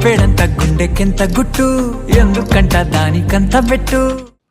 చెప్పేడంత గుండెకెంత గుట్టు ఎందుకంట దానికంత పెట్టు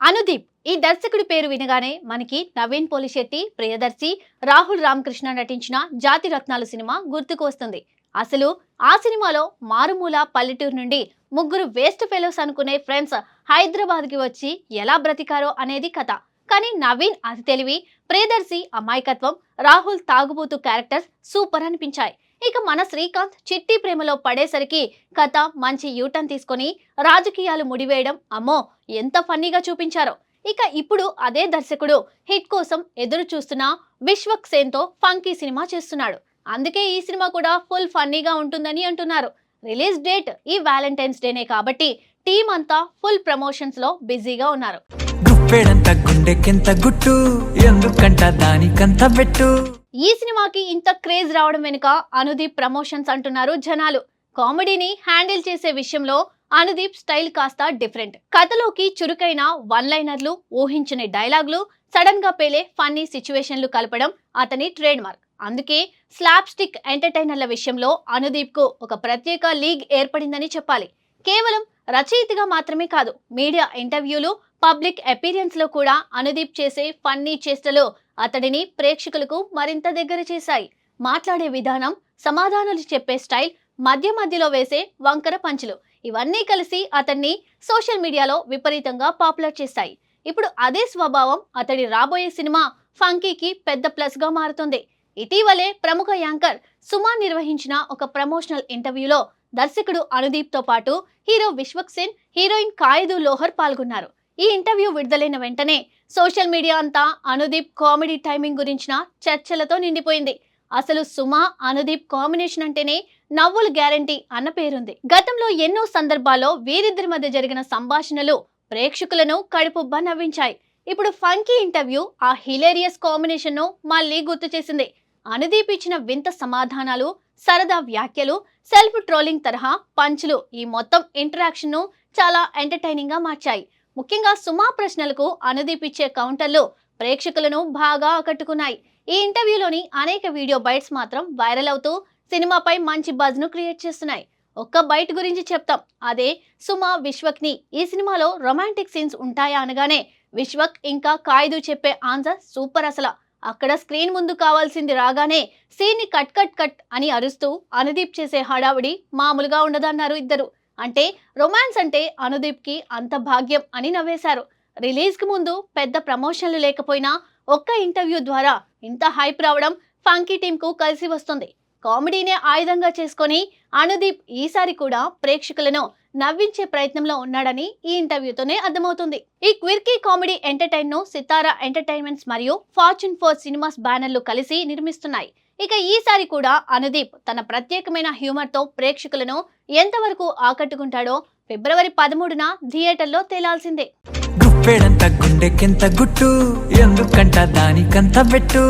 అనుదీప్ ఈ దర్శకుడి పేరు వినగానే మనకి నవీన్ పోలిశెట్టి ప్రియదర్శి రాహుల్ రామకృష్ణ నటించిన జాతి రత్నాలు సినిమా గుర్తుకు వస్తుంది. అసలు ఆ సినిమాలో మారుమూల పల్లెటూరు నుండి ముగ్గురు వేస్ట్ ఫెలోస్ అనుకునే ఫ్రెండ్స్ హైదరాబాద్కి వచ్చి ఎలా బ్రతికారో అనేది కథ. కానీ నవీన్ అతి తెలివి ప్రియదర్శి అమాయకత్వం రాహుల్ తాగుబోతు క్యారెక్టర్స్ సూపర్ అనిపించాయి. ఇక మన శ్రీకాంత్ చిట్టి ప్రేమలో పడేసరికి కథ మంచి యూటర్న్ తీసుకొని రాజకీయాలు ముడివేయడం అమ్మో ఎంత ఫన్నీగా చూపించారో. ఇక ఇప్పుడు అదే దర్శకుడు హిట్ కోసం ఎదురు చూస్తున్న విశ్వక్ సేన్తో ఫంకీ సినిమా చేస్తున్నాడు. అందుకే ఈ సినిమా కూడా ఫుల్ ఫన్నీగా ఉంటుందని అంటున్నారు. రిలీజ్ డేట్ ఈ వ్యాలంటైన్స్ డేనే కాబట్టి టీం అంతా ఫుల్ ప్రమోషన్స్లో బిజీగా ఉన్నారు. గుప్పెడంత గుండెకెంత గుట్టు ఎందుకంట దానికంత పెట్టు ఈ సినిమాకి ఇంత క్రేజ్ రావడం వెనుక అనుదీప్ ప్రమోషన్స్ అంటున్నారు జనాలు. కామెడీని హ్యాండిల్ చేసే విషయంలో అనుదీప్ స్టైల్ కాస్త డిఫరెంట్. కథలోకి చురుకైన వన్ లైనర్లు ఊహించని డైలాగ్లు సడన్గా పేలే ఫన్నీ సిచ్యువేషన్లు కలపడం అతని ట్రేడ్ మార్క్ అందుకే స్లాప్ స్టిక్ ఎంటర్టైనర్ల విషయంలో అనుదీప్కు ఒక ప్రత్యేక లీగ్ ఏర్పడిందని చెప్పాలి. కేవలం రచయితగా మాత్రమే కాదు మీడియా ఇంటర్వ్యూలు పబ్లిక్ అపీరియన్స్లో కూడా అనుదీప్ చేసే ఫన్నీ చేష్టలు అతడిని ప్రేక్షకులకు మరింత దగ్గర చేశాయి. మాట్లాడే విధానం సమాధానాలు చెప్పే స్టైల్ మధ్య మధ్యలో వేసే వంకర పంచులు. ఇవన్నీ కలిసి అతన్ని సోషల్ మీడియాలో విపరీతంగా పాపులర్ చేశాయి. ఇప్పుడు అదే స్వభావం అతడి రాబోయే సినిమా ఫంకీకి పెద్ద ప్లస్గా మారుతుంది. ఇటీవలే ప్రముఖ యాంకర్ సుమా నిర్వహించిన ఒక ప్రమోషనల్ ఇంటర్వ్యూలో దర్శకుడు అనుదీప్తో పాటు హీరో విశ్వక్ సేన్ హీరోయిన్ కాయిదు లోహర్ పాల్గొన్నారు. ఈ ఇంటర్వ్యూ విడుదలైన వెంటనే సోషల్ మీడియా అంతా అనుదీప్ కామెడీ టైమింగ్ గురించిన చర్చలతో నిండిపోయింది. అసలు సుమా అనుదీప్ కాంబినేషన్ అంటేనే నవ్వులు గ్యారంటీ అన్న పేరుంది. గతంలో ఎన్నో సందర్భాల్లో వీరిద్దరి మధ్య జరిగిన సంభాషణలు ప్రేక్షకులను కడుపుబ్బ నవ్వించాయి. ఇప్పుడు ఫంకీ ఇంటర్వ్యూ ఆ హిలేరియస్ కాంబినేషన్ను మళ్ళీ గుర్తు చేసింది. అనుదీప్ ఇచ్చిన వింత సమాధానాలు సరదా వ్యాఖ్యలు సెల్ఫ్ ట్రోలింగ్ తరహా పంచులు ఈ మొత్తం ఇంటరాక్షన్ను చాలా ఎంటర్టైనింగ్గా మార్చాయి. ముఖ్యంగా సుమా ప్రశ్నలకు అనుదీప్ ఇచ్చే కౌంటర్లు ప్రేక్షకులను బాగా ఆకట్టుకున్నాయి. ఈ ఇంటర్వ్యూలోని అనేక వీడియో బైట్స్ మాత్రం వైరల్ అవుతూ సినిమాపై మంచి బజ్ను క్రియేట్ చేస్తున్నాయి. ఒక్క బైట్ గురించి చెప్తాం. అదే సుమా విశ్వక్ని ఈ సినిమాలో రొమాంటిక్ సీన్స్ ఉంటాయా అనగానే విశ్వక్ ఇంకా కాయిదు చెప్పే ఆన్సర్ సూపర్ అసలు. అక్కడ స్క్రీన్ ముందు కావాల్సింది రాగానే సీన్ని కట్ కట్ కట్ అని అరుస్తూ అనుదీప్ చేసే హడావుడి మామూలుగా ఉండదన్నారు ఇద్దరు. అంటే రొమాన్స్ అంటే అనుదీప్కి అంత భాగ్యం అని నవ్వేశారు. రిలీజ్కి ముందు పెద్ద ప్రమోషన్లు లేకపోయినా ఒక్క ఇంటర్వ్యూ ద్వారా ఇంత హైప్ రావడం ఫంకీ టీంకు కలిసి వస్తుంది. కామెడీనే ఆయుధంగా చేసుకొని అనుదీప్ ఈసారి కూడా ప్రేక్షకులను నవ్వించే ప్రయత్నంలో ఉన్నాడని ఈ ఇంటర్వ్యూతోనే అర్థమవుతుంది. ఈ క్విర్కీ కామెడీ ఎంటర్టైన్ను సితారా ఎంటర్టైన్మెంట్స్ మరియు ఫార్చ్యూన్ ఫోర్ సినిమాస్ బ్యానర్లు కలిసి నిర్మిస్తున్నాయి. ఇక ఈసారి కూడా అనుదీప్ తన ప్రత్యేకమైన హ్యూమర్తో ప్రేక్షకులను ఎంతవరకు ఆకట్టుకుంటాడో ఫిబ్రవరి పదమూడున థియేటర్లో తేలాల్సిందే. గుప్పెడంత గుండెకెంత గుట్టు? ఎందుకంట దానికంత పెట్టు